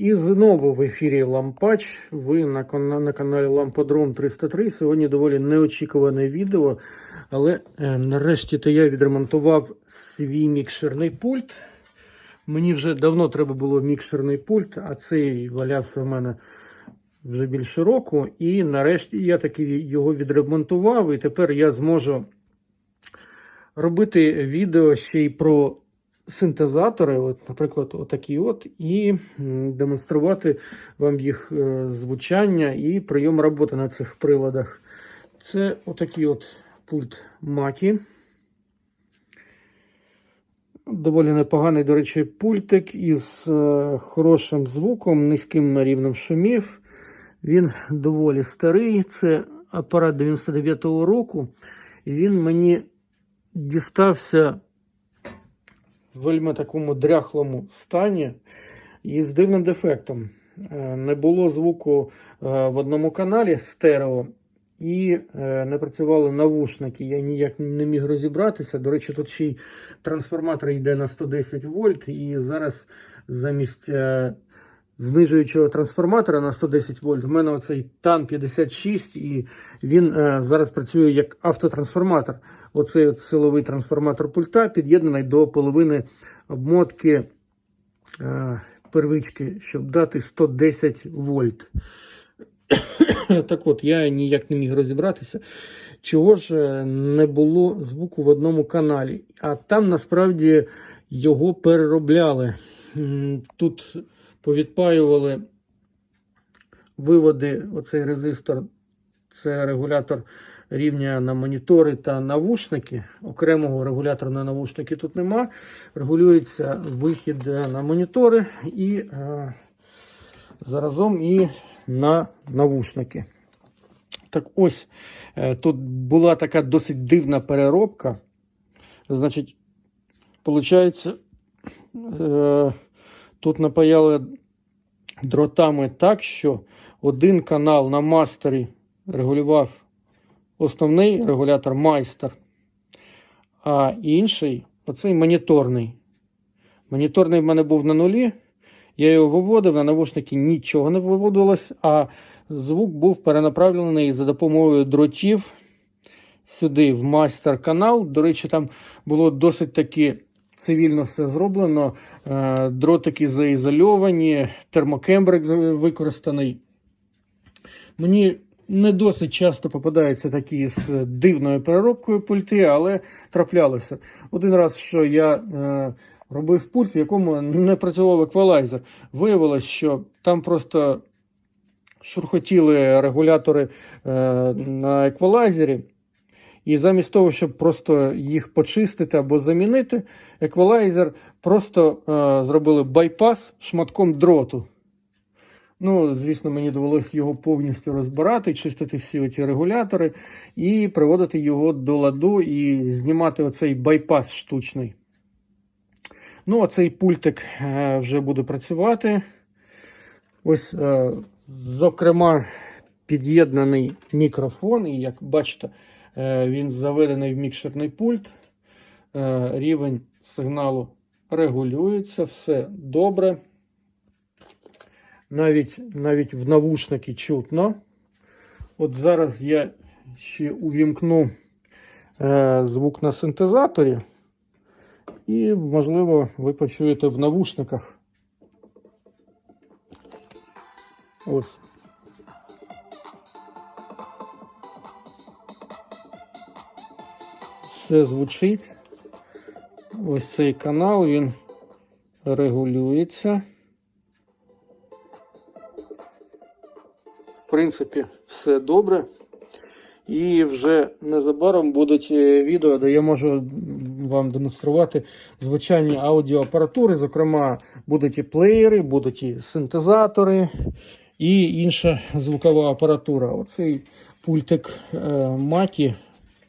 І знову в ефірі Лампач. Ви на, на каналі Ламподром 303. Сьогодні доволі неочікуване відео. Але е, нарешті то я відремонтував свій мікшерний пульт. Мені вже давно треба було мікшерний пульт, а цей валявся в мене вже більше року. І нарешті я таки його відремонтував, і тепер я зможу робити відео ще й про синтезатори, от, наприклад, отакі от, і демонструвати вам їх е, звучання і прийом роботи на цих приладах. Це отакий от пульт Макі. Доволі непоганий, до речі, пультик із е, хорошим звуком, низьким рівнем шумів. Він доволі старий. Це апарат 99-го року. І він мені дістався вельми такому дряхлому стані і з дивним дефектом. Е, Не було звуку е, в одному каналі стерео, і е, не працювали навушники. Я ніяк не міг розібратися. До речі, тут ще й трансформатор йде на 110 вольт, і зараз замість знижуючого трансформатора на 110 вольт в мене оцей TAN 56, і він е, зараз працює як автотрансформатор. Оцей от силовий трансформатор пульта під'єднаний до половини обмотки е, первички, щоб дати 110 вольт. Так от, я ніяк не міг розібратися, чого ж е, не було звуку в одному каналі. А там насправді його переробляли. Тут повідпаювали виводи, оцей резистор, це регулятор рівня на монітори та навушники. Окремого регулятора на навушники тут нема. Регулюється вихід е, на монітори і е, заразом і на навушники. Так ось, е, тут була така досить дивна переробка. Значить, виходить, тут напаяли дротами так, що один канал на мастері регулював основний регулятор майстер, а інший оцей моніторний. Моніторний в мене був на нулі. Я його виводив, на навушники нічого не виводилось, а звук був перенаправлений за допомогою дротів сюди, в майстер-канал. До речі, там було досить таки цивільно все зроблено. Е, Дротики заізольовані, термокембрик використаний. Мені не досить часто попадаються такі з дивною переробкою пульти, але траплялося. Один раз, що я е, робив пульт, в якому не працював еквалайзер. Виявилось, що там просто шурхотіли регулятори е, на еквалайзері. І замість того, щоб просто їх почистити або замінити, еквалайзер просто е, зробили байпас шматком дроту. Ну, звісно, мені довелося його повністю розбирати, чистити всі ці регулятори і приводити його до ладу і знімати оцей байпас штучний. Ну, а цей пультик е, вже буде працювати. Ось, е, зокрема, під'єднаний мікрофон, і як бачите, він заведений в мікшерний пульт. Е, Рівень сигналу регулюється, все добре. Навіть, навіть в навушники чутно. От зараз я ще увімкну е, звук на синтезаторі, і, можливо, ви почуєте в навушниках. Ось. Все звучить. Ось цей канал, він регулюється. В принципі, все добре. І вже незабаром будуть е, відео, де я можу вам демонструвати звичайні аудіоапаратури. Зокрема, будуть і плеєри, будуть і синтезатори, і інша звукова апаратура. Оцей пультик е, Макі.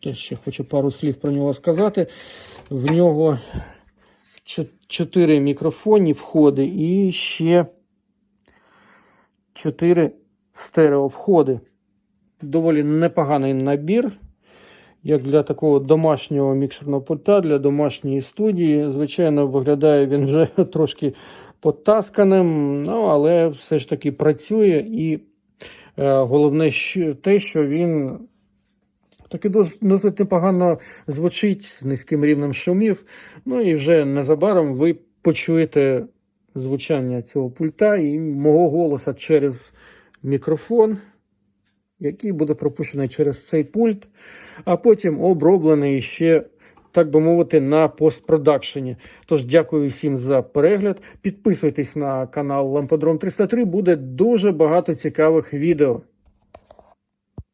Я ще хочу пару слів про нього сказати. В нього 4 мікрофонні входи і ще 4 стереовходи. Доволі непоганий набір. Як для такого домашнього мікшерного пульта, для домашньої студії. Звичайно, виглядає він вже трошки потасканим, ну, але все ж таки працює. І е, головне те, що він таки дос- досить непогано звучить з низьким рівнем шумів. Ну і вже незабаром ви почуєте звучання цього пульта і мого голоса через мікрофон, який буде пропущений через цей пульт, а потім оброблений ще, так би мовити, на постпродакшені. Тож дякую всім за перегляд. Підписуйтесь на канал Ламподром 303, буде дуже багато цікавих відео.